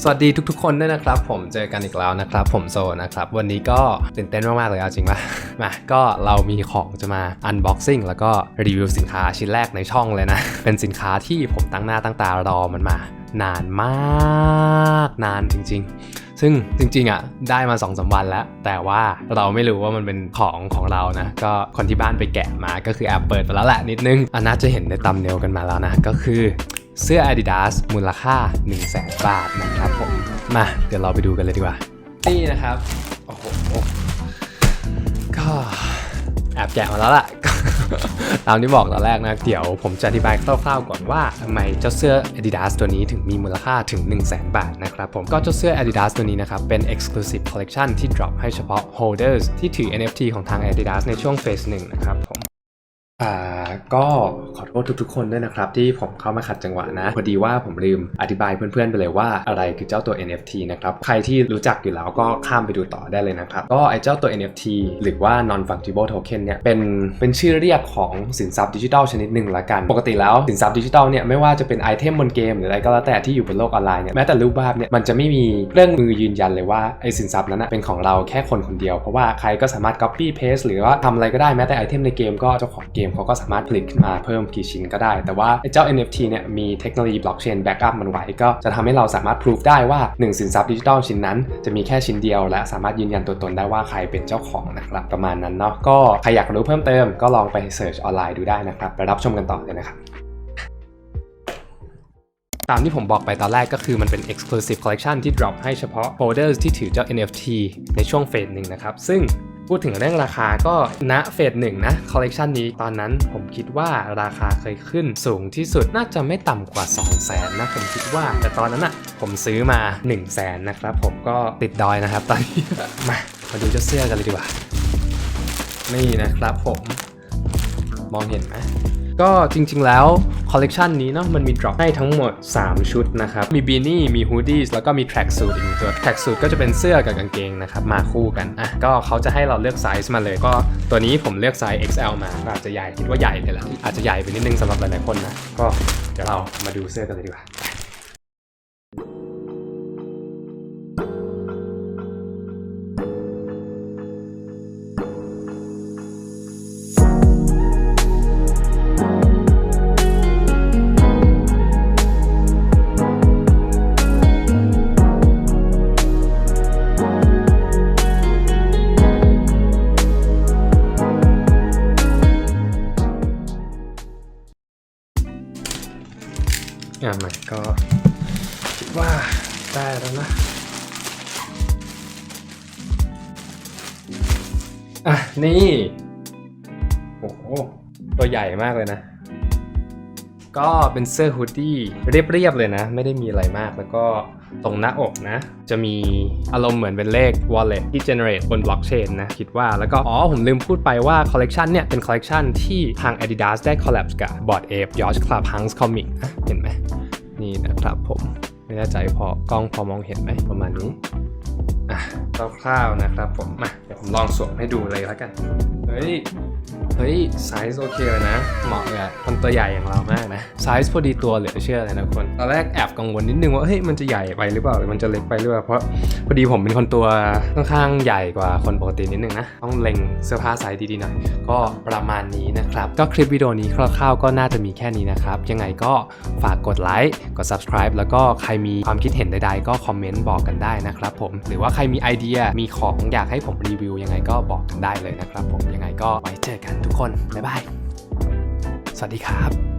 สวัสดีทุกๆ คนด้วยนะครับ ผมเจอกันอีกแล้วนะครับ ผมโซนะครับ วันนี้ก็ตื่นเต้นมากๆเลยเอาจริงปะมาก็เรามีของจะมา unboxing แล้วก็รีวิวสินค้าชิ้นแรกในช่องเลยนะ เป็นสินค้าที่ผมตั้งหน้าตั้งตารอมันมา นานมากนานจริง ๆซึ่งจริงๆอะได้มา2อสวันแล้ว แต่ว่าเราไม่รู้ว่ามันเป็นของของเรานะ ก็คนที่บ้านไปแกะมาก็คือแอบเปิดไปแล้วแหละนิดนึงอันน่าจะเห็นในตำเนลกันมาแล้วนะ ก็คือ เสื้อ Adidas มูลค่า 1 0 0 0 0แบาทนะครับผม มาเดี๋ยวเราไปดูกันเลยดีกว่า นี่นะครับ โอ้โห ก็แอบแกะมาแล้วล่ะ ตามที่บอกตอนแรกนะ เดี๋ยวผมจะอธิบายคร่าวๆก่อนว่าทำไมเจ้าเสื้อ Adidas ตัวนี้ถึงมีมูลค่าถึง 1 0 0 0 0แบาทนะครับผม ก็เจ้าเสื้อ Adidas ตัวนี้นะครับ เป็น Exclusive Collection ที่ drop ให้เฉพาะ holders ที่ถือ NFT ของทาง Adidas ในช่วง Phase 1นะครับผม อ่า ก็ อโทษทุกๆคนด้วยนะครับ ที่ผมเข้ามาขัดจังหวะนะ พอดีว่าผมลืมอธิบายเพื่อนๆไปเลยว่าอะไรคือเจ้าตัว NFT นะครับใครที่รู้จักอยู่แล้วก็ข้ามไปดูต่อได้เลยนะครับก็ไอ้เจ้าตัว NFT หรือว่า non fungible token เนี่ยเป็นเป็นชื่อเรียกของสินทรัพย์ดิจิทัลชนิดหนึ่งละกัน ปกติแล้วสินทรัพย์ดิจิทัลเนี่ยไม่ว่าจะเป็นไอเทมบนเกมหรืออะไรก็แล้วแต่ที่อยู่บนโลกออนไลน์เนี่ยแม้แต่รูปภาพเนี่ยมันจะไม่มีเครื่องมือยืนยันเลยว่าไอ้สินทรัพย์นั้นเป็นของเราแค่คนคนเดียวเพราะว่าใครก็สามารถ copy paste หรือว่าทำอะไรก็ได้แม้แต่ไอเทมในเกมก็เจ้าของเกมเขาก็สามารถผลิตขึ้นมาเพิ่มกี่ชิ้นก็ได้ แต่ว่าไอ้เจ้า NFT เนี่ยมีเทคโนโลยีบล็อกเชนแบ็กอัพมันไว้ก็จะทำให้เราสามารถพิสูจได้ว่า 1 สินทรัพย์ดิจิทัลชิ้นนั้น จะมีแค่ชิ้นเดียว และสามารถยืนยันตัวตนได้ว่าใครเป็นเจ้าของนะครับประมาณนั้นเนาะก็ใครอยากรู้เพิ่มเติมก็ลองไปเสิร์ชออนไลน์ดูได้นะครับไปรับชมกันต่อเลยนะครับตามที่ผมบอกไปตอนแรกก็คือมันเป็น exclusive collection ที่ drop ให้เฉพาะ holders ที่ถือเจ้า NFT ในช่วงเฟสหนึ่งนะครับ ซึ่ง พูดถึงเรื่องราคาก็ณเฟสหนึ่งนะคอลเลกชันนี้ตอนนั้นผมคิดว่าราคาเคยขึ้นสูงที่สุดน่าจะไม่ต่ำกว่า 2 0 0 0 0นนะผมคิดว่า แต่ตอนนั้นอะผมซื้อมา 1 0 0 0 0แสนนะครับผมก็ติดดอยนะครับตอนนี้ มามาดูเจ้าเสื้อกันเลยดีกว่า นี่นะครับผม มองเห็นไหมก็จริงๆแล้วคอลเลกชันนี้เนาะมันมีดรอปให้ทั้งหมด 3 ชุดนะครับ มีบีนี่มีฮูดี้แล้วก็มีแทร็กสูทอีกตัวแทร็กสูทก็จะเป็นเสื้อกับกางเกงนะครับมาคู่กันอะก็เขาจะให้เราเลือกไซส์มาเลยก็ตัวนี้ผมเลือกไซส์ XL มาอาจจะใหญ่คิดว่าใหญ่เลยแหละอาจจะใหญ่ไปนิดนึงสำหรับหลายๆคนนะก็เดี๋ยวเรามาดูเสื้อกันเลยดีกว่า อะมันก็คิดว่าได้แล้วนะอะนี่ โอ้โห ตัวใหญ่มากเลยนะ ก็เป็นเสื้อฮูดดี้เรียบๆเลยนะ ไม่ได้มีอะไรมากแล้วก็ตรงหน้าอกนะ จะมีอารมณ์เหมือนเป็นเลข wallet ที่ generate บน blockchain นะ คิดว่าแล้วก็ อ๋อ ผมลืมพูดไปว่าคอลเลกชันเนี่ย เป็นคอลเลกชันที่ทาง Adidas ได้ collab กับ Bored Ape Yacht Club Hunks Comic นะเห็นไหม นี่นะครับผม ไม่แน่ใจพอกล้องพอมองเห็นไหมประมาณนี้ อะคร่าวๆนะครับผมมาเดี๋ยวผมลองสวมให้ดูเลยแล้วกัน เฮ้ย เฮ้ยไซส์โอเคเลยนะ เหมาะกับคนตัวใหญ่อย่างเรามากนะ ไซส์พอดีตัวเหลือเชื่อเลยนะคน ตอนแรกแอบกังวลนิดนึงว่าเฮ้ยมันจะใหญ่ไปหรือเปล่าหรือมันจะเล็กไปหรือเปล่า เพราะพอดีผมเป็นคนตัวค่อนข้างใหญ่กว่าคนปกตินิดนึงนะ ต้องเล็งเสื้อผ้าไซส์ดีๆหน่อย ก็ประมาณนี้นะครับ ก็คลิปวิดีโอนี้คร่าวๆก็น่าจะมีแค่นี้นะครับ ยังไงก็ฝากกดไลค์ กด subscribe แล้วก็ใครมีความคิดเห็นใดๆ ก็คอมเมนต์บอกกันได้นะครับผม หรือว่าใครมีไอเดีย มีของอยากให้ผมรีวิวยังไงก็บอกกันได้เลยนะครับผมยังไงก็ไว้เจอกันทุกคน บ๊ายบาย สวัสดีครับ